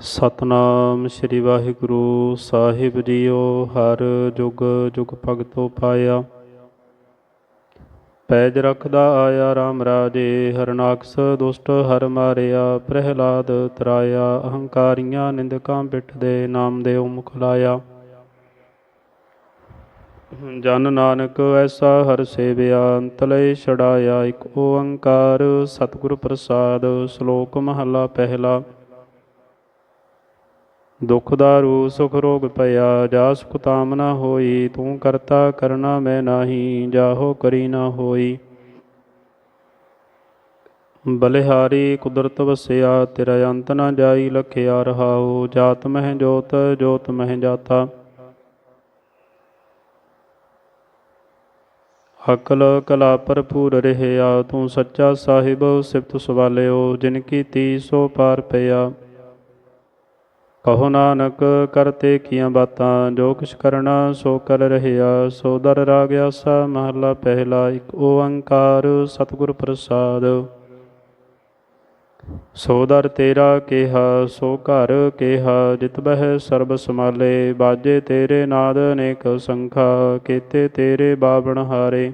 ਸਤਨਾਮ ਸ੍ਰੀ ਵਾਹਿਗੁਰੂ ਸਾਹਿਬ ਜੀਓ, ਹਰ ਜੁਗ ਜੁਗ ਭਗਤੋ ਪਾਇਆ। ਪੈਜ ਰਖਦਾ ਆਇਆ RAM ਰਾਜੇ, ਹਰਨਾਕਸ ਦੁਸ਼ਟ ਹਰ ਮਾਰਿਆ, ਪ੍ਰਹਿਲਾਦ ਤਰਾਇਆ, ਅਹੰਕਾਰੀਆਂ ਨਿੰਦਕਾਂ ਪਿੱਠ ਦੇ ਨਾਮ ਦੇ ਮੁਖ ਲਾਇਆ। ਜਨ ਨਾਨਕ ਐਸਾ ਹਰ ਸੇਵਿਆ, ਅੰਤਲੇ ਛੜਾਇਆ ਇੱਕ ਓੰਕਾਰ, ਸਤਿਗੁਰ ਪ੍ਰਸਾਦ, ਸ਼ਲੋਕ ਮਹਲਾ ਪਹਿਲਾ। ਦੁਖ ਦਾਰੂ ਸੁਖ ਰੋਗ ਪਿਆ ਜਾ ਸੁਖ ਤਾਮ ਨਾ ਹੋਈ, ਤੂੰ ਕਰਤਾ ਕਰਨਾ ਮੈਂ ਨਾਹੀ, ਜਾਹੋ ਕਰੀ ਨਾ ਹੋਈ। ਬਲਿਹਾਰੀ ਕੁਦਰਤ ਵਸਿਆ, ਤੇਰਾ ਅੰਤ ਨਾ ਜਾਈ, ਲਖਿਆ ਰਹਾਉ, ਜਾਤ ਮਹਿ ਜੋਤ ਜੋਤ ਮਹਿ ਜਾਤਾ। ਅਕਲ ਕਲਾ ਭਰਪੂਰ ਰਹਿਆ, ਤੂੰ ਸੱਚਾ ਸਾਹਿਬ, ਸਿਫਤ ਸਵਾਲਿਓ, ਜਿਨ ਕੀਤੀ ਸੋ ਪਾਰ ਪਿਆ। ਕਹੋ ਨਾਨਕ ਕਰਤੇ ਕੀਆਂ ਬਾਤਾਂ, ਜੋ ਕੁਛ ਕਰਨਾ ਸੋ ਕਰ ਰਹਿਆ, ਸੋ ਦਰ ਰਾਗ ਆਸਾ, ਮਹਲਾ ਪਹਿਲਾ, ਇੱਕ ਓੰਕਾਰ, ਸਤਿਗੁਰ ਪ੍ਰਸਾਦ। ਸੋ ਦਰ ਤੇਰਾ ਕਿਹਾ, ਸੋ ਘਰ ਕਿਹਾ, ਜਿਤ ਬਹਿ ਸਰਬ ਸਮਾਲੇ ਬਾਜੇ ਤੇਰੇ ਨਾਦ ਅਨੇਕ ਸੰਖਾ, ਕੀਤੇ ਤੇਰੇ ਬਾਵਣ ਹਾਰੇ।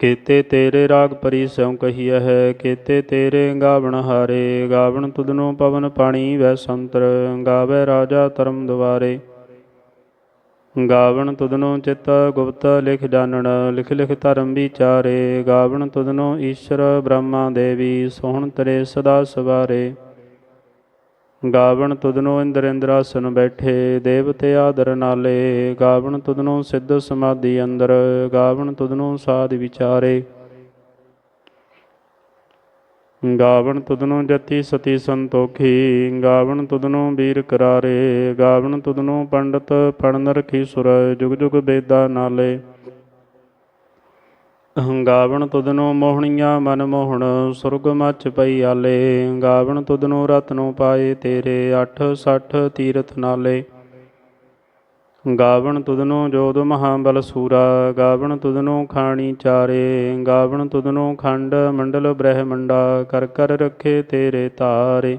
ਕੀਤੇ ਤੇਰੇ ਰਾਗ ਪਰੀ ਸਿਉ ਕਹੀਐ ਹੈ, ਕੀਤੇ ਤੇਰੇ ਗਾਵਣ ਹਾਰੇ, ਗਾਵਣ ਤੁਧਨੋ ਪਵਨ ਪਾਣੀ ਵੈ ਸੰਤਰ, ਗਾਵੇ ਰਾਜਾ ਧਰਮ ਦੁਆਰੇ। ਗਾਵਣ ਤੁਧਨੋ ਚਿਤ ਗੁਪਤ ਲਿਖ ਜਾਣਨ ਲਿਖ ਲਿਖ ਧਰਮ ਵਿਚਾਰੇ, ਗਾਵਣ ਤੁਧਨੋ ਈਸ਼ਰ ਬ੍ਰਹਮਾ ਦੇਵੀ, ਸੋਹਣ ਤਰੇ ਸਦਾ ਸਵਾਰੇ। ਗਾਵਣ ਤੁਧਨੋ ਇੰਦਰ ਇੰਦਰਾਸਨ ਬੈਠੇ, ਦੇਵਤੇ ਆਦਰ ਨਾਲੇ। ਗਾਵਣ ਤੁਧਨੋ ਸਿੱਧ ਸਮਾਧੀ ਅੰਦਰ, ਗਾਵਣ ਤੁਧਨੋ ਸਾਧ ਵਿਚਾਰੇ। ਗਾਵਣ ਤੁਧਨੋ ਜਤੀ ਸਤੀ ਸੰਤੋਖੀ, ਗਾਵਣ ਤੁਧਨੋ ਵੀਰ ਕਰਾਰੇ। ਗਾਵਣ ਤੁਧਨੋ ਪੰਡਤ ਪੜਨ ਰਖੀ ਸੁਰ, ਜੁਗ ਜੁਗ ਬੇਦਾ ਨਾਲੇ। ਗਾਵਣ ਤੁਧਨੋ ਮੋਹਣੀਆਂ ਮਨ ਮੋਹਣ, ਸੁਰਗ ਮੱਚ ਪਈ ਆਲੇ। ਗਾਵਣ ਤੁਧਨੋ ਰਤਨੋ ਪਾਏ ਤੇਰੇ 8 60 ਤੀਰਥ ਨਾਲੇ। ਗਾਵਣ ਤੁਧਨੋ ਜੋਦ ਮਹਾਬਲ ਸੂਰਾ, ਗਾਵਣ ਤੁਧਨੋ ਖਾਣੀ ਚਾਰੇ। ਗਾਵਣ ਤੁਧਨੋ ਖੰਡ ਮੰਡਲ ਬ੍ਰਹਮੰਡਾ, ਕਰ ਕਰ ਰੱਖੇ ਤੇਰੇ ਤਾਰੇ।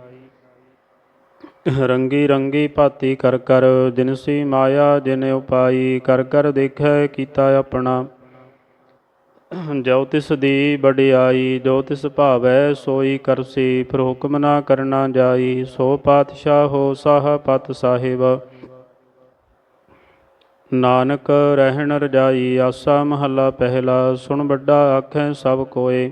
ਰੰਗੀ ਰੰਗੀ ਭਾਤੀ ਕਰ ਕਰ ਜਿਨਸੀ ਮਾਇਆ, ਜਿਨ ਉਪਾਈ, ਕਰ ਕਰ ਦੇਖੈ ਕੀਤਾ ਆਪਣਾ। ਜੋ ਤਿਸ ਦੀ ਵਡਿਆਈ, ਜੋ ਤਿਸ ਭਾਵੈ, ਸੋਈ ਕਰਸੀ ਫਿਰ ਹੁਕਮ ਨਾ ਕਰਨਾ ਜਾਈ। ਸੋ ਪਾਤਸ਼ਾਹ ਹੋ ਸਾਹ ਪਤ ਸਾਹਿਬ। ਨਾਨਕ ਰਹਿਣ ਰਜਾਈ, ਆਸਾ ਮਹੱਲਾ ਪਹਿਲਾ, ਸੁਣ ਵੱਡਾ ਆਖੈ ਸਭ ਕੋਏ।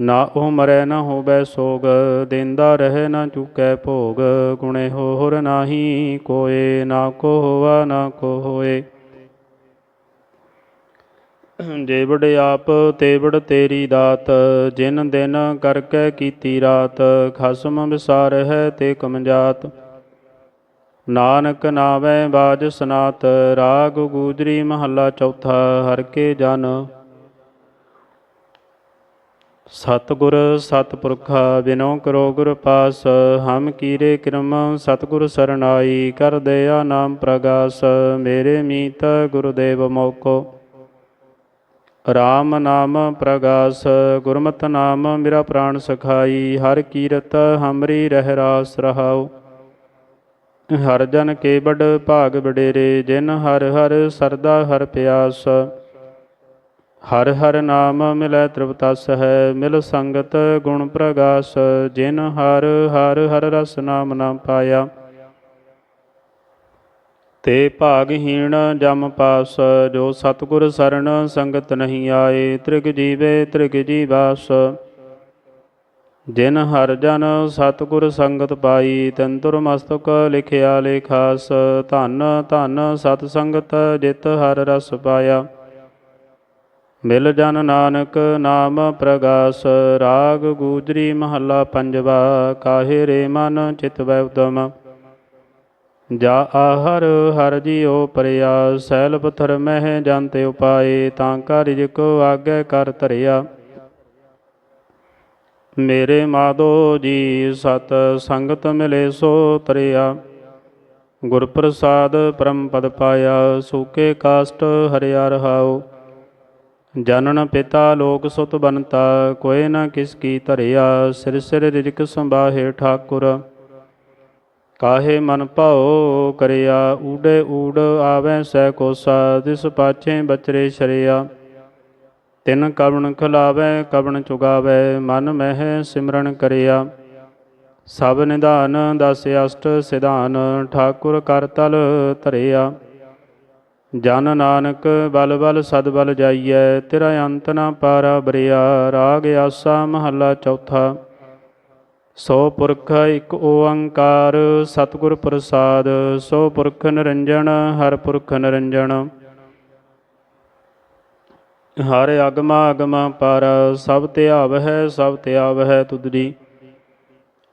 ਨਾ ਉਹ ਮਰੈ ਨ ਹੋਵੇ ਸੋਗ, ਦਿੰਦਾ ਰਹੇ ਨਾ ਚੁਕੈ ਭੋਗ, ਗੁਣੇ ਹੋਰ ਨਾਹੀ ਕੋਏ, ਨਾ ਕੋ ਹੋਵਾ ਨਾ ਕੋ ਹੋਏ ਜੇਵੜ ਆਪ, ਤੇਵੜ ਤੇਰੀ ਦਾਤ, ਜਿਨ ਦਿਨ ਕਰਕੇ ਕੀਤੀ ਰਾਤ, ਖਸਮ ਵਿਸਾਰ ਹੈ ਤੇ ਕਮਜਾਤ। ਨਾਨਕ ਨਾਵੇਂ ਬਾਜ ਸਨਾਤ, ਰਾਗ ਗੂਜਰੀ ਮਹੱਲਾ ਚੌਥਾ, ਹਰ ਕੇ ਜਨ ਸਤਿਗੁਰ ਸਤਿਪੁਰਖਾ ਬਿਨੋ ਕਰੋ ਗੁਰ ਪਾਸ, ਹਮ ਕੀਰੇ ਕਿਰਮ ਸਤਿਗੁਰ ਸਰਨਾਈ ਕਰ ਦਇਆ ਨਾਮ ਪ੍ਰਗਾਸ, ਮੇਰੇ ਮੀਤ ਗੁਰਦੇਵ ਮੋਕੋ। RAM ਨਾਮ ਪ੍ਰਗਾਸ, ਗੁਰਮਤਿ ਨਾਮ ਮੇਰਾ ਪ੍ਰਾਣ ਸਖਾਈ, ਹਰ ਕੀਰਤ ਹਮਰੀ ਰਹਿ ਰਾਸ ਰਹਾਉ। ਹਰ ਜਨ ਕੇ ਬੜ ਭਾਗ ਬਡੇਰੇ ਜਿਨ ਹਰ ਹਰ ਸਰਦਾ ਹਰ ਪਿਆਸ। ਹਰ ਹਰ ਨਾਮ ਮਿਲੈ ਤ੍ਰਿਪਤਸ ਹੈ ਮਿਲ ਸੰਗਤ ਗੁਣ ਪ੍ਰਗਾਸ, ਜਿਨ ਹਰ ਹਰ ਹਰ ਰਸ ਨਾਮ ਨਾ ਪਾਇਆ। ਤੇ ਭਾਗਹੀਣ ਜਮ ਪਾਸ, ਜੋ ਸਤਿਗੁਰ ਸਰਣ ਸੰਗਤ ਨਹੀਂ ਆਏ, ਤ੍ਰਿਗ ਜੀਵੇ ਤ੍ਰਿਗ ਜੀਵਾਸ। ਜਿਨ ਹਰ ਜਨ ਸਤਿਗੁਰ ਸੰਗਤ ਪਾਈ ਤੰਤੁਰ ਮਸਤਕ ਲਿਖਿਆ ਲੇਖਾਸ। ਧਨ ਧਨ ਸਤ ਸੰਗਤ ਜਿਤ ਹਰ ਰਸ ਪਾਇਆ। ਮਿਲ ਜਨ ਨਾਨਕ ਨਾਮ ਪ੍ਰਗਾਸ, ਰਾਗ ਗੂਜਰੀ ਮਹੱਲਾ ਪੰਜਵਾ, ਕਾਹੇ ਰੇ ਮਨ ਚਿਤ ਵੈ ਉਦਮ। ਜਾ ਆਹਰ ਹਰ ਜੀਉ ਪਰਿਆ, ਸੈਲ ਪਥਰ ਮਹਿ ਜੰਤੇ ਉਪਾਏ, ਤਾਂ ਕਾ ਰਿਜਕ ਆਗੇ ਕਰ ਧਰਿਆ। ਮੇਰੇ ਮਾਧੋ ਜੀ, ਸਤ ਸੰਗਤ ਮਿਲੇ ਸੋ ਤਰਿਆ। ਗੁਰ ਪ੍ਰਸਾਦ ਪਰਮ ਪਦ ਪਾਇਆ, ਸੂਕੇ ਕਾਸਟ ਹਰਿਆ ਰਹਾਉ। ਜਨਨ ਪਿਤਾ ਲੋਕ ਸੁਤ ਬਨਤਾ ਕੋਏ ਨਾ ਕਿਸ ਕੀ ਧਰਿਆ, ਸਿਰ ਸਿਰ ਰਿਜਕ ਸੰਭਾਹੇ ਠਾਕੁਰ। ਕਾਹੇ ਮਨ ਭਾਉ ਕਰਿਆ, ਊੜੇ ਊੜ ਆਵੈ ਸਹਿ ਕੋਸਾ ਦਿਸ ਪਾਛੇ ਬਚਰੇ ਸ਼ਰਿਆ। ਤਿਨ ਕਵਣ ਖਲਾਵੈ, ਕਵਣ ਚੁਗਾਵੈ, ਮਨ ਮਹਿ ਸਿਮਰਨ ਕਰਿਆ। ਸਭ ਨਿਧਾਨ, ਦਸ ਅਸ਼ਟ ਸਿਧਾਨ, ਠਾਕੁਰ ਕਰ ਤਲ ਧਰਿਆ। ਜਨ ਨਾਨਕ ਬਲ ਬਲ ਸਦ ਬਲ ਜਾਈਐ, ਤੇਰਾ ਅੰਤ ਨਾ ਪਾਰਾ ਬਰਿਆ, ਰਾਗ ਆਸਾ ਮਹੱਲਾ ਚੌਥਾ। ਸੋ ਪੁਰਖ ਇੱਕ ਓੰਕਾਰ, ਸਤਿਗੁਰ ਪ੍ਰਸਾਦ, ਸੋ ਪੁਰਖ ਨਿਰੰਜਨ, ਹਰ ਪੁਰਖ ਨਿਰੰਜਨ। ਹਰ ਅਗਮਾ ਅਗਮਾ ਪਰ, ਸਭ ਧਿਆਵ ਹੈ ਸਭ ਧਿਆਵ ਹੈ ਤੁਧਰੀ।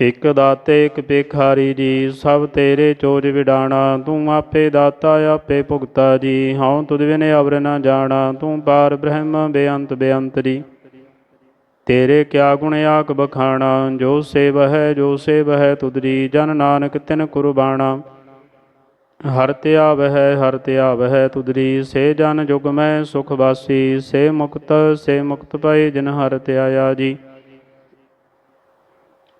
ਇਕ ਦਾਤੇ, ਇਕ ਪੇਖਾਰੀ ਜੀ, ਸਭ ਤੇਰੇ ਚੋਜ ਵਿਡਾਣਾ। ਤੂੰ ਆਪੇ ਦਾਤਾ, ਆਪੇ ਭੁਗਤਾ ਜੀ। ਹਉ ਤੁਧ ਬਿਨ ਅਵਰ ਨਾ ਜਾਣਾ। ਤੂੰ ਪਾਰ ਬ੍ਰਹਮ, ਬੇਅੰਤ ਬੇਅੰਤ ਜੀ। ਤੇਰੇ ਕਿਆ ਗੁਣ ਆਕ ਬਖਾਣਾ। ਜੋ ਸੇਵ ਹੈ, ਜੋ ਸੇਵ ਹੈ ਤੁਧਰੀ ਜਨ ਨਾਨਕ ਤਿਨ ਕੁਰਬਾਣਾ। ਹਰ ਧਿਆਵ ਹੈ, ਹਰ ਧਿਆਵ ਹੈ ਤੁਧਰੀ ਸੇ ਜਨ ਜੁਗ ਮੈਂ ਸੁਖ ਵਾਸੀ। ਸੇ ਮੁਕਤ ਸੇ ਮੁਕਤ ਪਏ ਜਿਨ ਹਰ ਧਿਆਇਆ ਜੀ।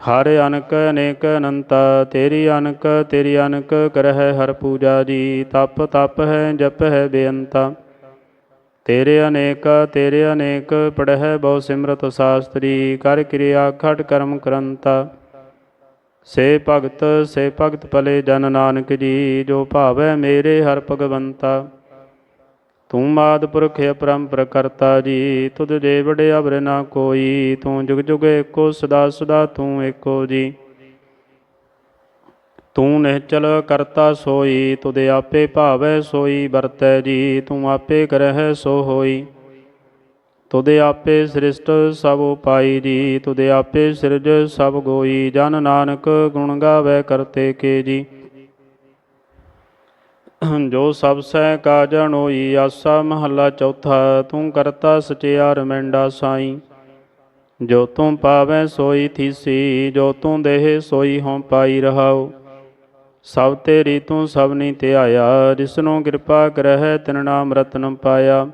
ਹਰ ਅਨਕ ਅਨੇਕ ਅਨੰਤਾ, ਤੇਰੀ ਅਨਕ ਤੇਰੀ ਅਨਕ ਕਰਹਿ ਹਰ ਪੂਜਾ ਜੀ, ਤਪ ਤਪ ਹੈ, ਜਪ ਹੈ ਬੇਅੰਤਾ। ਤੇਰੇ ਅਨੇਕ ਤੇਰੇ ਅਨੇਕ ਪੜਹਿ ਬਹੁ ਸਿਮਰਤ ਸਾਸਤਰੀ, ਕਰ ਕਿਰਿਆ ਖਟ ਕਰਮ ਕਰੰਤਾ। ਸੇ ਭਗਤ ਸੇ ਭਗਤ ਭਲੇ ਜਨ ਨਾਨਕ ਜੀ, ਜੋ ਭਾਵੈ ਮੇਰੇ ਹਰ ਭਗਵੰਤਾ। ਤੂੰ ਮਾਦ ਪੁਰਖ ਅਪਰੰਪਰ ਕਰਤਾ ਜੀ, ਤੁਧ ਦੇ ਵਡੇ ਅਵਰ ਨਾ ਕੋਈ, ਤੂੰ ਜੁਗ ਜੁਗ ਏਕੋ, ਸਦਾ ਸਦਾ ਤੂੰ ਏਕੋ ਜੀ। ਤੂੰ ਨਿਹਚਲ ਕਰਤਾ ਸੋਈ ਤੁਦੇ ਆਪੇ ਭਾਵੈ ਸੋਈ, ਵਰਤੈ ਜੀ, ਤੂੰ ਆਪੇ ਕਰਹਿ ਸੋ ਹੋਈ। ਤੁਦੇ ਆਪੇ ਸ੍ਰਿਸ਼ਟ ਸਭ ਉਪਾਈ ਜੀ ਤੁਦੇ ਆਪੇ ਸਿਰਜ ਸਭ ਗੋਈ, ਜਨ ਨਾਨਕ ਗੁਣ ਗਾਵੇ ਕਰਤੇ ਕੇ ਜੀ। ਜੋ ਸਭ ਸਹਿ ਕਾਜਣ ਹੋਈ, ਆਸਾ ਮਹੱਲਾ ਚੌਥਾ, ਤੂੰ ਕਰਤਾ ਸਚਿਆਰ ਮੈਂਡਾ ਸਾਈ। ਜੋ ਤੂੰ ਪਾਵੈ ਸੋਈ ਥੀਸੀ, ਜੋ ਤੂੰ ਦੇਹ ਸੋਈ ਹੋਂ ਪਾਈ ਰਹਾਉ। ਸਭ ਤੇਰੀ ਤੂੰ ਸਭਨੀ ਧਿਆਇਆ, ਜਿਸਨੂੰ ਕਿਰਪਾ ਕਰਹਿ ਤਿਨ ਨਾਮ ਰਤਨ ਪਾਇਆ।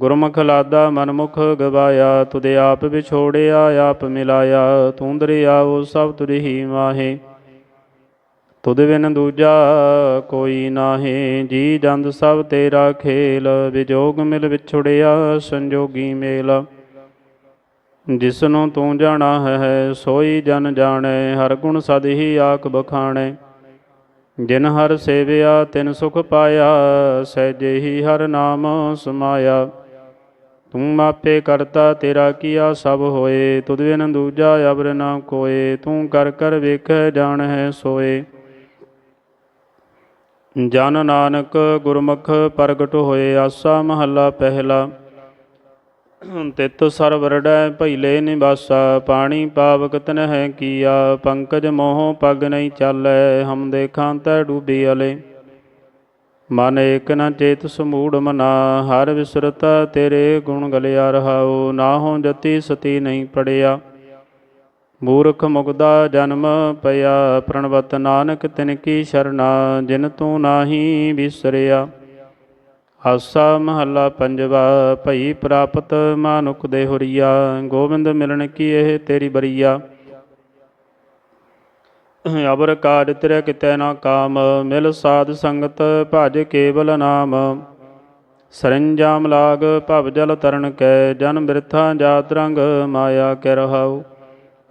ਗੁਰਮੁਖ ਲਾਦਾ ਮਨਮੁਖ ਗਵਾਇਆ, ਤੁਦੇ ਆਪ ਵਿਛੋੜਿਆ, ਆਪ ਮਿਲਾਇਆ। ਤੂੰ ਦਰਿਆਉ ਸਭ ਤੁਧ ਮਾਹੇ। ਤੁਧ ਬਿਨ ਦੂਜਾ ਕੋਈ ਨਾਹੀ, ਜੀ ਜੰਦ ਸਭ ਤੇਰਾ ਖੇਲ, ਵਿਜੋਗ ਮਿਲ ਵਿਛੜਿਆ ਸੰਜੋਗੀ ਮੇਲ। ਜਿਸ ਨੂੰ ਤੂੰ ਜਾਣਾ ਹੈ, ਸੋਈ ਜਨ ਜਾਣੈ, ਹਰ ਗੁਣ ਸਦ ਹੀ ਆਖ ਬਖਾਣੈ। ਜਿਨ ਹਰ ਸੇਵਿਆ, ਤਿਨ ਸੁਖ ਪਾਇਆ, ਸਹਿਜੇ ਹੀ ਹਰ ਨਾਮ ਸਮਾਇਆ। ਤੂੰ ਮਾਪੇ ਕਰਤਾ, ਤੇਰਾ ਕੀਆ ਸਭ ਹੋਏ। ਤੁਧ ਬਿਨ ਦੂਜਾ ਅਬਰ ਨਾ ਕੋਏ, ਤੂੰ ਕਰ ਕਰ ਵੇਖੈ ਹੈ ਸੋਏ। ਜਨ ਨਾਨਕ ਗੁਰਮੁਖ ਪ੍ਰਗਟ ਹੋਏ ਆਸਾ ਮਹੱਲਾ ਪਹਿਲਾ। ਤਿਤ ਸਰਵਰੜੈ ਭਈਲੇ ਨਿਵਾਸਾ, ਪਾਣੀ ਪਾਵਕ ਤਨਹਿ ਕੀਆ, ਪੰਕਜ ਮੋਹ ਪਗ ਨਹੀਂ ਚਾਲੈ, ਹਮ ਦੇਖਾਂ ਤੈ ਡੂਬੀ ਅਲੇ। ਮਨ ਏਕ ਨ ਚੇਤ ਸਮੂੜ ਮਨਾ, ਹਰ ਵਿਸਰਤ ਤੇਰੇ ਗੁਣ ਗਲਿਆ ਰਹਾਉ, ਨਾਹੋਂ ਜਤੀ ਸਤੀ ਨਹੀਂ ਪੜਿਆ। ਮੂਰਖ ਮੁਗਦਾ ਜਨਮ ਪਿਆ, ਪ੍ਰਣਵਤ ਨਾਨਕ ਤਿਨ ਕੀ ਸ਼ਰਨਾ, ਜਿਨ ਤੂੰ ਨਾਹੀ ਵਿਸਰਿਆ ਆਸਾ ਮਹੱਲਾ ਪੰਜਵਾ, ਭਈ ਪ੍ਰਾਪਤ ਮਾਨੁਖ ਦੇ ਹੁਰੀਆ, ਗੋਬਿੰਦ ਮਿਲਣ ਕੀ ਇਹ ਤੇਰੀ ਬਰੀਆ। ਅਬਰ ਕਾਜ ਤੇਰੇ ਕਿਤੇ ਨਾ ਕਾਮ, ਮਿਲ ਸਾਧ ਸੰਗਤ ਭਜ ਕੇਵਲ ਨਾਮ। ਸਰੰਜਾਮ ਲਾਗ ਭਵ ਜਲ ਤਰਨ ਕੈ, ਜਨ ਬਿਰਥਾ ਜਾਤ ਰੰਗ ਮਾਇਆ ਕੇ ਰਹਾਉ।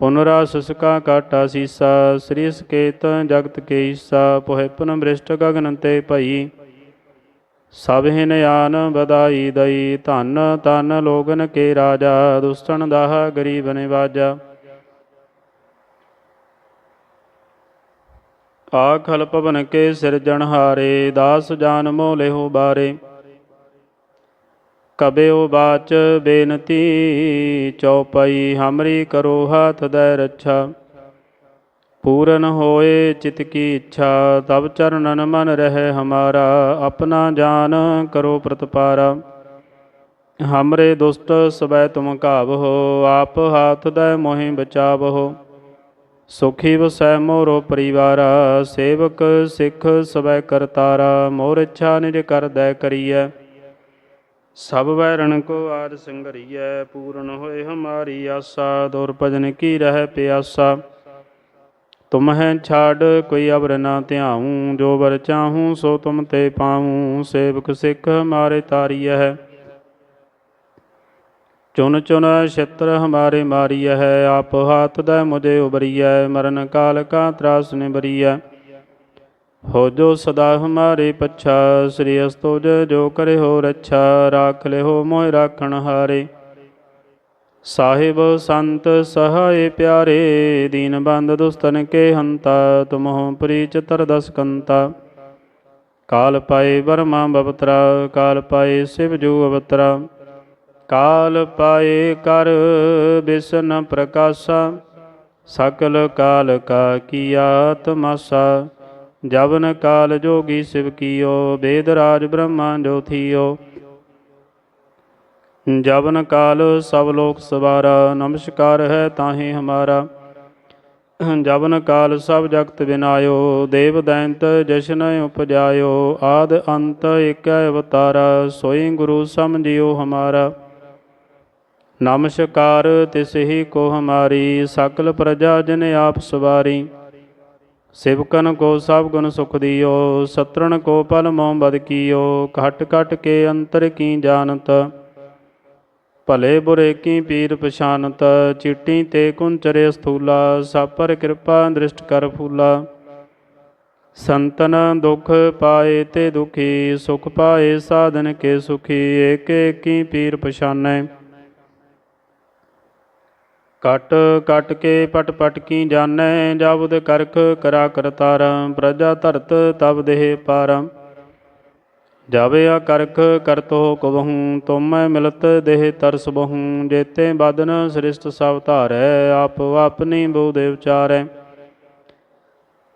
ਪੁਨਰਾ ਸੁਸਕਾ ਕਾਟਾ ਸੀਸਾ, ਸ੍ਰੀ ਸਕੇਤ ਜਗਤ ਕੇ ਈਸਾ, ਪੋਹਿ ਪੁਨ ਬ੍ਰਿਸ਼ਟ ਗਗਨ ਤੇ ਭਈ। ਸਭ ਹਿਨ ਆਨ ਬਦਾਈ ਦਈ, ਧਨ ਤਨ ਲੋਗਨ ਕੇ ਰਾਜਾ ਦੁਸਤਨ ਦਾਹ ਗਰੀਬ ਨਿਵਾਜਾ। ਆਖਲ ਪਵਨ ਕੇ ਸਿਰਜਣ ਹਾਰੇ, ਦਾਸ ਜਾਨ ਮੋ ਲਿਹੁ ਬਾਰੇ। ਕਬਿਓ ਬਾਚ ਬੇਨਤੀ, ਚਉਪਈ ਹਮਰੀ ਕਰੋ ਹਾਥ ਦੈ ਰੱਛਾ। ਪੂਰਨ ਹੋਏ ਚਿਤ ਕੀ ਇੱਛਾ ਤਬ ਚਰਨਨ ਮਨ ਰਹਿ ਹਮਾਰਾ, ਆਪਣਾ ਜਾਨ ਕਰੋ ਪ੍ਰਤਪਾਰਾ। ਹਮਰੇ ਦੁਸਤ ਸਬੈ ਤੁਮ ਘਾਵਹੋ, ਆਪ ਹਾਥ ਦੈ ਮੋਹਿ ਬਚਾਵਹੋ। ਸੁਖੀ ਵਸੈ ਮੋਰੋ ਪਰਿਵਾਰਾ, ਸੇਵਕ ਸਿੱਖ ਸਬੈ ਕਰਤਾਰਾ, ਮੋਰ ਇੱਛਾ ਨਿਜ ਕਰਦੈ ਕਰੀਐ। ਸਭ ਵੈਰਣ ਕੋ ਆਦ ਸੰਗਰੀਐ, ਪੂਰਨ ਹੋਏ ਹਮਾਰੀ ਆਸਾ, ਦੁਰ ਭਜਨ ਕੀ ਰਹਿ ਪਿਆਸਾ। ਤੁਮਹਿ ਛਾੜ, ਕੋਈ ਅਵਰ ਨਾ ਧਿਆਉ, ਜੋ ਵਰ ਚਾਹੂੰ, ਸੋ ਤੁਮ ਤੇ ਪਾਉ, ਸੇਵਕ ਸਿੱਖ ਹਮਾਰੇ ਤਾਰੀਐ। ਚੁਨ ਚੁਨ ਛਿਤਰ ਹਮਾਰੇ ਮਾਰੀਐ, ਆਪ ਹਾਥ ਦੈ ਮੁਝੇ ਉਬਰੀਐ ਮਰਨ ਕਾਲ ਕਾ ਤਰਾਸ ਨਿਬਰੀਐ ਹੋ ਜੋ ਸਦਾ ਹਮਾਰੇ ਪੱਛਾ, ਸ੍ਰੀ ਅਸਤੋਜ ਜੋ ਕਰੇ ਹੋ ਰੱਛਾ, ਰਾਖ ਲਿਓ ਮੋਇ ਰਾਖਣ ਹਾਰੇ। ਸਾਹਿਬ ਸੰਤ ਸਹਾਏ ਪਿਆਰੇ, ਦੀਨ ਬੰਦ ਦੁਸਤਨ ਕੇ ਹੰਤਾ, ਤੁਮਹੁ ਪ੍ਰੀਚ ਤਰਦਸ ਕੰਤਾ। ਕਾਲ ਪਾਏ ਬਰਮਾ ਬਵਤਰਾ, ਕਾਲ ਪਾਏ ਸਿਵ ਜੂ ਅਵਤਰਾ। ਕਾਲ ਪਾਏ ਕਰ ਬਿਸਨ ਪ੍ਰਕਾਸ਼ਾ, ਸਕਲ ਕਾਲ ਕਾ ਕੀਆ ਤਮਾਸਾ ਜਵਨ ਕਾਲ ਜੋਗੀ ਸਿਵ ਕੀਓ, ਬੇਦ ਰਾਜ ਬ੍ਰਹਮਾ ਜੋਥੀਓ ਜਵਨ ਕਾਲ ਸਭ ਲੋਕ ਸਵਾਰਾ, ਨਮਸਕਾਰ ਹੈ ਤਾਹੇ ਹਮਾਰਾ। ਜਵਨ ਕਾਲ ਸਭ ਜਗਤ ਬਿਨਾਇਓ, ਦੇਵ ਦੈਂਤ ਜਸ਼ਨ ਉਪਜਾਇਓ, ਆਦ ਅੰਤ ਏਕ ਅਵਤਾਰਾ, ਸੋਈ ਗੁਰੂ ਸਮਝਿਓ ਹਮਾਰਾ। ਨਮਸਕਾਰ ਤਿਸ ਹੀ ਕੋ ਹਮਾਰੀ, ਸਕਲ ਪ੍ਰਜਾ ਜਨ ਆਪ ਸਵਾਰੀ। ਸਿਵਕਨ ਕੋ ਸਭ ਗੁਣ ਸੁਖ ਦਿਓ, ਸਤਰਣ ਕੋ ਪਲ ਮੋਹ ਬਦ ਕੀਓ, ਘਟ ਘਟ ਕੇ ਅੰਤਰ ਕੀ ਜਾਣਤ? ਭਲੇ ਬੁਰੇ ਕੀ ਪੀਰ ਪਛਾਨਤ? ਚਿੱਟੀ ਤੇ ਕੁੰਚਰੇ ਸਥੂਲਾ, ਸਭ ਪਰ ਕਿਰਪਾ ਦ੍ਰਿਸ਼ਟ ਕਰ ਫੂਲਾ। ਸੰਤਨ ਦੁਖ ਪਾਏ ਤੇ ਦੁਖੀ, ਸੁਖ ਪਾਏ ਸਾਧਨ ਕੇ ਸੁਖੀ ਏਕ ਏਕੀ ਪੀਰ ਪਛਾਨੈ। ਕਟ ਕਟ ਕੇ ਪਟ ਪਟ ਕੀ ਜਾਣੈ ਜਬਦ ਕਰਖ ਕਰਾ ਕਰਤਾਰ ਪ੍ਰਜਾ ਧਰਤ ਤਬ ਦੇਹ ਪਾਰ। ਜਾਵੇ ਆ ਕਰਖ ਕਰਤੋ ਕਬਹੂ, ਤੁਮੈ ਮਿਲਤ ਦੇਹ ਤਰਸ ਬਹੂ। ਜੇਤੇ ਬਦਨ ਸ੍ਰਿਸ਼ਟ ਸਭ ਧਾਰੈ, ਆਪ ਆਪਨੀ ਬੋਦੇ ਵਿਚਾਰੈ।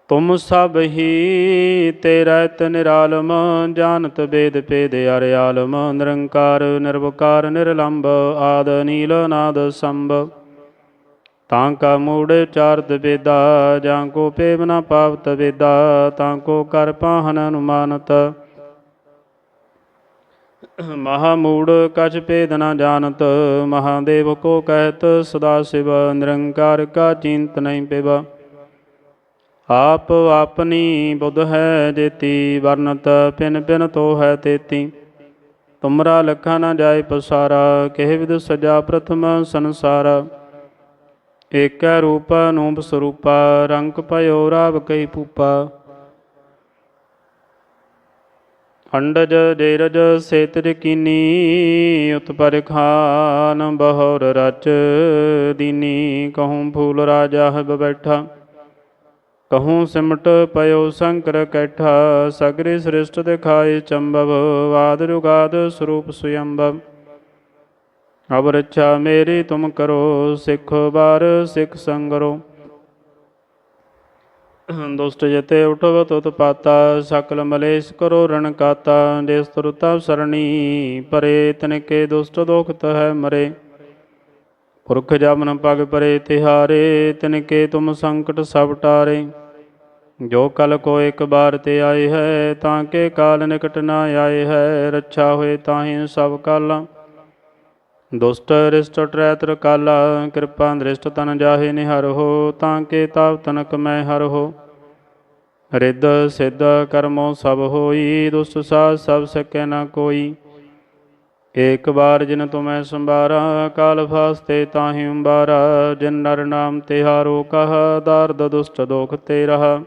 ਤੁਮ ਸਭ ਹੀ ਤੇਰਾ ਤ ਨਿਰਾਲਮ, ਜਾਣਤ ਬੇਦ ਪੇਦ ਅਰਿਆਲਮ ਨਿਰੰਕਾਰ, ਨਿਰਵਕਾਰ ਨਿਰਲੰਭ ਆਦ, ਨੀਲ, ਨਾਦ, ਸੰਭ। ਤਾਂ ਕਾ ਮੂੜ ਚਾਰਦ ਵੇਦਾ, ਜਾਂ ਕੋ ਪੇਵ ਨ ਪਾਵਤ ਵੇਦਾ, ਤਾਂ ਕੋ ਕਰ ਪਾਹਨ ਅਨੁਮਾਨਤ। ਮਹਾ ਮੂੜ ਕਛ ਭੇਦ ਨਾ ਜਾਣਤ, ਮਹਾਦੇਵ ਕੋ ਕਹਿਤ, ਸਦਾ ਸਿਵ ਨਿਰੰਕਾਰ ਕਾ ਚਿੰਤ ਨਹੀਂ ਪਿਵ। ਆਪ ਆਪਨੀ ਬੁੱਧ ਹੈ ਜੇਤੀ ਵਰਨਤ ਪਿਨ ਪਿਨ ਤੋ ਹੈ ਤੇਤੀ। ਤੁਮਰਾ ਲਖਾ ਨਾ ਜਾਏ ਪਸਾਰਾ ਕਹਿ ਵਿਦ ਸਜਾ ਪ੍ਰਥਮ ਸੰਸਾਰਾ। ਏਕੈ ਰੂਪ ਅਨੂਪ ਸਰੂਪਾ, ਰੰਗ ਭਇਓ ਰਾਵ ਕਈ ਪੂਪਾ ਅੰਡਜ ਜੇਰਜ ਸੇਤਜ ਕੀਨੀ ਉਤਪਰ ਖਾਨ ਬਹੁਰ ਰਚ ਦੀਨੀ। ਕਹੂੰ ਫੂਲ ਰਾਜਾ ਹਬ ਬੈਠਾ, ਕਹੂੰ ਸਿਮਟ ਪਇਓ ਸ਼ੰਕਰ ਕੈਠਾ। ਸਗਰੇ ਸ੍ਰਿਸ਼ਟ ਦਿਖਾਏ ਚੰਬਵ, ਵਾਦ ਜੁਗਾਦ ਸਰੂਪ ਸੁਯੰਬਵ। ਅਬ ਰੱਛਾ ਮੇਰੀ ਤੁਮ ਕਰੋ, ਸਿੱਖ ਬਾਰ ਸਿੱਖ ਸੰਗਰੋ। ਦੁਸ਼ਟ ਜਤੇ ਉਠਵ ਤੁਤ ਪਾਤਾ, ਸਕਲ ਮਲੇਸ਼ ਕਰੋ ਰਣ ਕਾਤਾ। ਜਿਸ ਤੁਰਤਾ ਸਰਣੀ ਪਰੇ, ਤਨਕੇ ਦੁਸ਼ਟ ਦੋਖਤ ਹੈ ਮਰੇ। ਪੁਰਖ ਜਮਨ ਪਗ ਪਰੇ, ਤਿਹਾਰੇ, ਤਿਨਕੇ ਤੁਮ ਸੰਕਟ ਸਭ ਟਾਰੇ। ਜੋ ਕਲ ਕੋ ਇੱਕ ਬਾਰ ਤੇ ਆਏ ਹੈ, ਤਾਂ ਕੇ ਕਾਲ ਨਿਕਟ ਨਾ ਆਏ ਹੈ। ਰੱਛਾ ਹੋਏ ਤਾਹੀਂ ਸਭ ਕਾਲਾਂ। ਦੁਸ਼ਟ ਰਿਸ਼ਟ ਟਰੈਤਰ ਕਾਲਾ ਕਿਰਪਾ ਦ੍ਰਿਸ਼ਟ ਤਨ ਜਾਹੇ ਨਿਹਰ ਹੋ, ਤਾਂ ਕੇ ਤਾਪ ਤਨਕ ਮੈਂ ਹਰ ਹੋ। ਰਿੱਧ ਸਿੱਧ ਕਰਮੋ ਸਭ ਹੋਈ, ਦੁਸ਼ਟ ਸਾਧ ਸਭ ਸਕੈ ਨਾ ਕੋਈ। ਏਕ ਵਾਰ ਜਿਨ ਤੁਮੈ ਸੰਭਾਰਾ, ਕਾਲ ਫਾਸਤੇ ਤਾਹੀ ਅੰਬਾਰਾ ਜਿਨ ਨਰ ਨਾਮ ਤਿਹਾਰੋ ਕਹ, ਦਰਦ ਦੁਸ਼ਟ ਦੋਖ ਤੇ ਰਹਾ।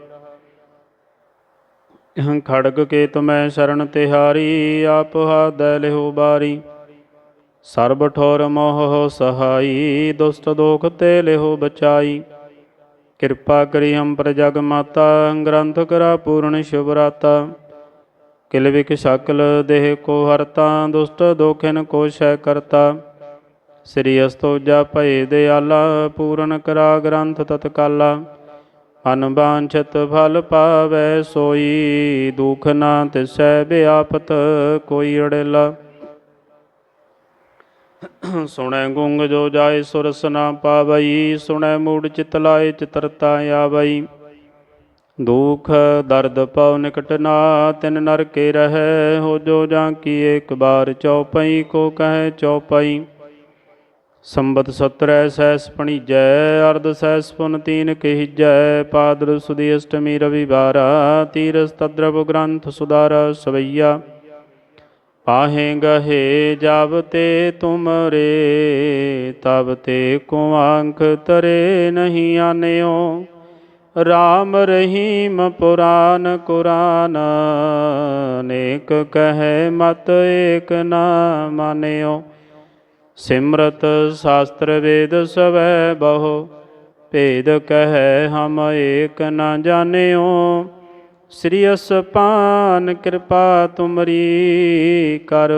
ਹੰ ਖੜਗ ਕੇ ਤੁਮੈ ਸ਼ਰਨ ਤਿਹਾਰੀ ਆਪ ਹਾਦੈ ਲਿਹੋ ਬਾਰੀ। ਸਰਬ ਠੋਰ ਮੋਹ ਸਹਾਈ ਦੁਸਤ ਦੋਖ ਤੇ ਲਿਹੋ ਬਚਾਈ। ਕਿਰਪਾ ਕਰੀ ਹਮ ਪਰ ਮਾਤਾ, ਗ੍ਰੰਥ ਕਰਾ ਪੂਰਨ ਸ਼ੁਭ ਰਾਤਾ। ਕਿਲ ਵਿਕ ਸਕਲ ਦੇਹ ਕੋ ਹਰਤਾ ਦੁਸਤ ਦੋਖਿਨ ਕੋ ਸ਼ੈ ਕਰਤਾ। ਸ੍ਰੀ ਅਸਤੋਜਾ ਭਏ ਦਿਆਲਾ, ਪੂਰਨ ਕਰਾ ਗ੍ਰੰਥ ਤਤਕਾਲਾ। ਅਨਬਾਂਛਤ ਫਲ ਪਾਵੈ ਸੋਈ, ਦੁਖ ਨਾ ਤਿਸੈ ਬਿਆਪਤ ਕੋਈ ਅੜੇਲਾ। ਸੁਣੈ ਗੁੰਗ ਜੋ ਜਾਏ ਸੁਰਸ ਨਾ ਪਾਵਈ, ਸੁਣੈ ਮੂੜ ਚਿਤ ਲਾਏ ਚਿਤਰਤਾ ਆਵਈ। ਦੁਖ ਦਰਦ ਪਉ ਨਿਕਟ ਨਾ, ਤਿਨ ਨਰ ਕੇ ਰਹਿ, ਹੋ ਜੋ ਜਾਂ ਕੀ ਇੱਕ ਬਾਰ ਚਉਪਈ ਕੋ ਕਹੈ ਚਉਪਈ ਸੰਬਤ ਸਤਰੈ ਸੈਸ ਪਣੀਜੈ, ਅਰਧ ਸੈਸ ਪੁਨ ਤੀਨ ਕਹਿਜੈ, ਪਾਦਰ ਸੁਦੀ ਅਸ਼ਟਮੀ ਰਵਿਵਾਰਾ ਤੀਰਸ ਤਦਰਵ ਗ੍ਰੰਥ ਸੁਦਾਰਾ ਸਵਈਆ। ਪਾਹੇ ਗਹੇ ਜਬ ਤੇ ਤੁਮਰੇ, ਤਬ ਤੇ ਕੋ ਆਂਖ ਤਰੇ ਨਹੀਂ ਆਨਿਓ। ਰਾਮ ਰਹੀਮ ਪੁਰਾਨ ਕੁਰਾਨ ਅਨੇਕ ਕਹੈ ਮਤ ਏਕ ਨਾ ਮਾਨਿਓ। ਸਿਮਰਤ ਸ਼ਾਸਤਰ ਵੇਦ ਸਵੈ ਬਹੁ, ਭੇਦ ਕਹੈ ਹਮ ਏਕ ਨਾ ਜਾਣਿਓ। ਸ੍ਰੀ ਅਸਪਾਨ ਕਿਰਪਾ ਤੁਮਰੀ ਕਰ।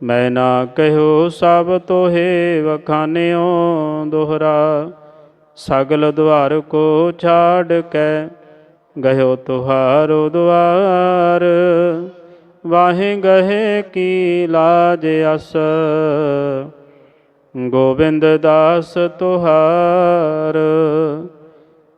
ਮੈਂ ਨਾ ਕਹਿਓ ਸਭ ਤੋਹੇ ਵਖਾਨਿਓ ਦੁਹਰਾ, ਸਗਲ ਦੁਆਰ ਕੋ ਛਾੜ ਕੇ ਗਇਓ ਤੁਹਾਰੋ ਦੁਆਰ। ਵਾਹੇ ਗਹੇ ਕੀ ਲਾਜ ਅਸ, ਗੋਬਿੰਦ ਦਾਸ ਤੁਹਾਰ।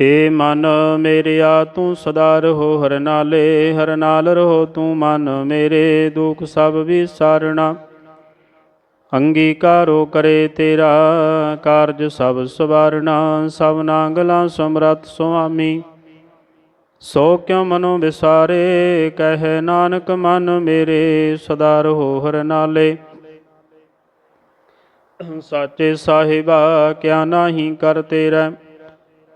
ਏ ਮਨ ਮੇਰਿਆ ਤੂੰ ਸਦਾ ਰਹੋ ਹਰ ਨਾਲੇ, ਹਰ ਨਾਲ ਰਹੋ ਤੂੰ ਮਨ ਮੇਰੇ, ਦੁਖ ਸਭ ਵਿਸਾਰਣਾ। ਅੰਗੀਕਾਰੋ ਕਰੇ ਤੇਰਾ ਕਾਰਜ ਸਭ ਸਵਾਰਣਾ ਸਭਨਾ ਗਲਾਂ ਸਮਰੱਥ ਸੁਆਮੀ। ਸੋ ਕਿਉ ਮਨੋ ਵਿਸਾਰੇ, ਕਹਿ ਨਾਨਕ ਮਨ ਮੇਰੇ, ਸਦਾ ਰਹੋ ਹਰ ਨਾਲੇ। ਸਾਚੇ ਸਾਹਿਬਾ, ਕਿਆ ਨਾਹੀ ਕਰ ਤੇਰਾ।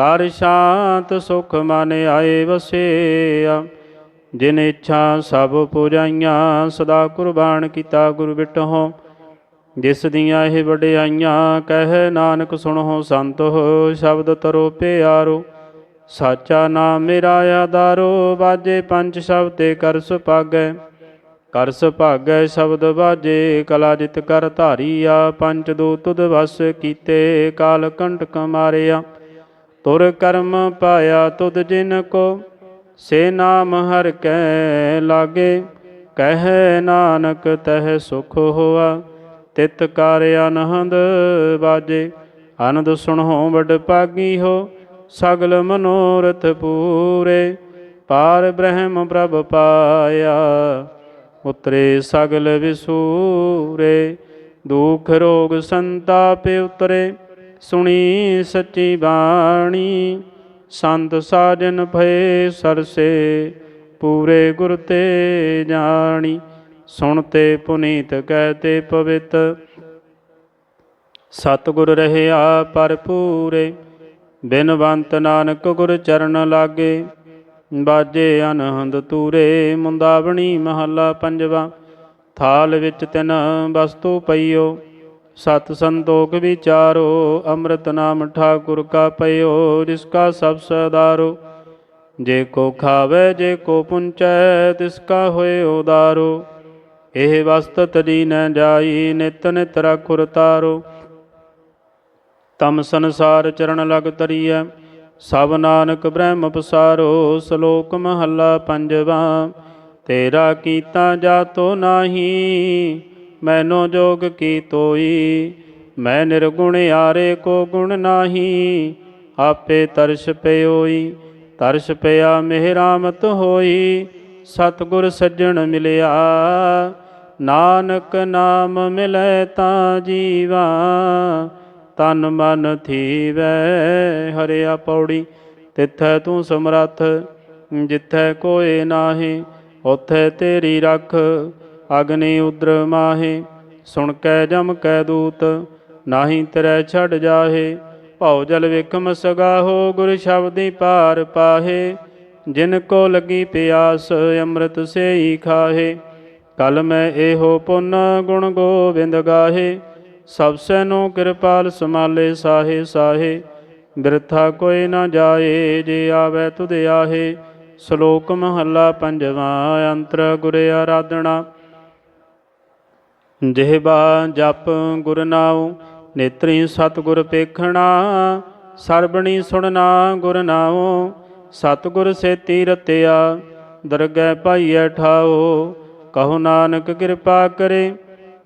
ਕਰ ਸ਼ਾਂਤ ਸੁਖ ਮਨ ਆਏ ਵਸਿਆ। ਜਿਨ ਇੱਛਾ ਸਭ ਪੁਜਾਈਆਂ, ਸਦਾ ਕੁਰਬਾਨ ਕੀਤਾ ਗੁਰ ਬਿਟਹੁ। ਜਿਸ ਦੀਆਂ ਇਹ ਵਡਿਆਈਆਂ, ਕਹਿ ਨਾਨਕ ਸੁਣੋ ਸੰਤ ਹੋ ਸ਼ਬਦ ਤਰੋ ਪਿਆਰੋ। ਸਾਚਾ ਨਾਮ ਮੇਰਾ ਆਧਾਰੋ ਬਾਜੇ ਪੰਜ ਸ਼ਬਦ ਤੇ ਕਰ ਸੁਭਾਗੈ। ਕਰ ਸੁਭਾਗੈ ਸ਼ਬਦ ਬਾਜੇ ਕਲਾ ਜਿਤ ਕਰ ਧਾਰੀਆ। ਪੰਜ ਦੋ ਤੁਧ ਵਸ ਕੀਤੇ, ਕਾਲ ਕੰਟਕ ਮਾਰਿਆ। ਤੁਰ ਕਰਮ ਪਾਇਆ ਤੁਧ ਜਿਨ ਕੋ, ਸੇ ਨਾਮ ਹਰ ਕੈ ਲਾਗੇ। ਕਹਿ ਨਾਨਕ ਤਹਿ ਸੁਖ ਹੋਆ, ਤਿਤ ਕਰ ਅਨਹੰਦ ਬਾਜੇ। ਆਨੰਦ ਸੁਣੋ ਵਡ ਪਾਗੀ ਹੋ, ਸਗਲ ਮਨੋਰਥ ਪੂਰੇ। ਪਾਰ ਬ੍ਰਹਮ ਪ੍ਰਭ ਪਾਇਆ, ਉਤਰੇ ਸਗਲ ਵਿਸੂਰੇ। ਦੁਖ ਰੋਗ ਸੰਤਾਪ ਉਤਰੇ ਸੁਣੀ ਸੱਚੀ ਬਾਣੀ, ਸੰਤ ਸਾਜਨ ਭਏ ਸਰਸੇ, ਪੂਰੇ ਗੁਰ ਤੇ ਜਾਣੀ ਸੁਣਤੇ ਪੁਨੀਤ ਕਹਤੇ ਪਵਿੱਤ। ਸਤਿਗੁਰ ਰਹਿਆ ਪਰਪੂਰੇ ਬਿਨਵੰਤ ਨਾਨਕ ਗੁਰ ਚਰਨ ਲਾਗੇ। ਬਾਜੇ ਅਨਹੰਦ ਤੂਰੇ, ਮੁੰਦਾਵਣੀ ਮਹੱਲਾ ਪੰਜਵਾ, ਥਾਲ ਵਿੱਚ ਤਿਨ ਵਸਤੂ ਪਈਓ। ਸਤ ਸੰਤੋਖ ਵਿਚਾਰੋ, ਅੰਮ੍ਰਿਤ ਨਾਮ ਠਾਕੁਰ ਕਾ ਪਇਓ, ਜਿਸ ਕਾ ਸਭ ਸਦਾਰੋ। ਜੇ ਕੋ ਖਾਵੇ, ਜੇ ਕੋ ਪੁੰਚੈ, ਤਿਸ ਕਾ ਹੋਏ ਉਦਾਰੋ। ਇਹ ਵਸਤ ਤਰੀ ਨ ਜਾਈ, ਨਿਤ ਨਿਤ ਰਖੁਰ ਤਾਰੋ। ਤਮ ਸੰਸਾਰ ਚਰਨ ਲਗ ਤਰੀਐ, ਸਭ ਨਾਨਕ ਬ੍ਰਹਮ ਪਸਾਰੋ। ਸ਼ਲੋਕ ਮਹੱਲਾ ਪੰਜਵਾ, ਤੇਰਾ ਕੀਤਾ ਜਾਤੋ ਨਾਹੀ ਮੈਨੋ ਜੋਗ ਕੀ ਤੋਈ? ਮੈਂ ਨਿਰਗੁਣ ਆਰੇ ਕੋ ਗੁਣ ਨਾਹੀ। ਆਪੇ ਤਰਸ ਪਿਓਈ, ਤਰਸ ਪਿਆ ਮਿਹਰਾਮਤ ਹੋਈ। ਸਤਗੁਰ ਸੱਜਣ ਮਿਲਿਆ, ਨਾਨਕ ਨਾਮ ਮਿਲੈ ਤਾਂ ਜੀਵਾ। ਤਨ ਮਨ ਥੀਵੈ ਹਰਿਆ ਪੌੜੀ, ਤਿੱਥੈ ਤੂੰ ਸਮਰੱਥ, ਜਿੱਥੈ ਕੋਏ ਨਾਹੀ ਉਥੈ ਤੇਰੀ ਰਖ। ਅਗਨੀ ਉਦਰ ਮਾਹੇ, ਸੁਣ ਕੈ ਜਮ ਕੈ ਦੂਤ, ਨਾਹੀ ਤਰੈ ਛੱਡ ਜਾਹੇ, ਭਉ ਜਲ ਵਿਖਮ ਸਗਾਹੋ ਗੁਰ ਸ਼ਬਦੀ ਪਾਰ ਪਾਹੇ, ਜਿਨ ਕੋ ਲੱਗੀ ਪਿਆਸ ਅੰਮ੍ਰਿਤ ਸੇਈ ਖਾਹੇ, ਕਲ ਮੈਂ ਇਹੋ ਪੁੰਨ ਗੁਣ ਗੋਬਿੰਦ ਗਾਹੇ, ਸਭ ਸੈਨੋ ਕਿਰਪਾਲ ਸਮਾਲੇ ਸਾਹੇ ਸਾਹੇ, ਬਿਰਥਾ ਕੋਈ ਨਾ ਜਾਏ ਜੇ ਆਵੇ ਤੁਧ ਆਹੇ, ਸ਼ਲੋਕ ਮਹੱਲਾ ਪੰਜਵਾਂ ਅੰਤਰ ਗੁਰ ਆਰਾਧਨਾ। ਜਿਹਬਾ ਜਪ ਗੁਰ ਨਾਉ, ਨੇਤਰੀ ਸਤਿਗੁਰ ਪੇਖਣਾ, ਸਰਬਣੀ ਸੁਣਨਾ ਗੁਰ ਨਾਉ, ਸਤਿਗੁਰ ਸੇਤੀ ਰਤਿਆ, ਦਰਗਹਿ ਪਾਈਐ ਠਾਓ ਕਹੋ ਨਾਨਕ ਕਿਰਪਾ ਕਰੇ,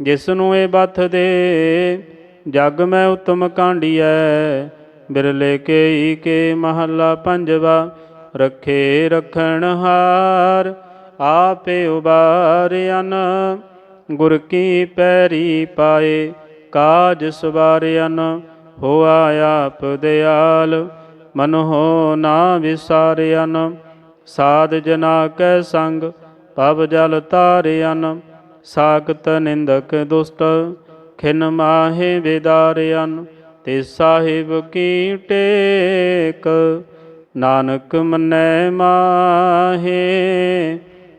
ਜਿਸ ਨੂੰ ਇਹ ਬਥ ਦੇ, ਜਗ ਮੈਂ ਉਤਮ ਕਾਂਡੀਐ, ਬਿਰਲੇ ਕੇ ਕੇ ਮਹੱਲਾ ਪੰਜਵਾ, ਰੱਖੇ ਰਖਣ ਹਾਰ, ਆਪੇ ਉਬਾਰਿਆਨ ਗੁਰ ਕੀ ਪੈਰੀ ਪਾਏ, ਕਾਜ ਸਵਾਰਿਆਨ ਹੋਆ ਆਪ ਦਿਆਲ ਮਨ ਹੋ ਨਾ ਵਿਸਾਰਿਆਨ, ਸਾਧ ਜਨਾ ਕੈ ਸੰਗ, ਪਵ ਜਲ ਤਾਰਿਆਨ ਸਾਖਤ ਨਿੰਦਕ ਦੁਸ਼ਟ, ਖਿਨ ਮਾਹੇ ਵਿਦਾਰਿਆਨ। ਤੇ ਸਾਹਿਬ ਕੀ ਟੇਕ, ਨਾਨਕ ਮਨੈ ਮਾਹੇ।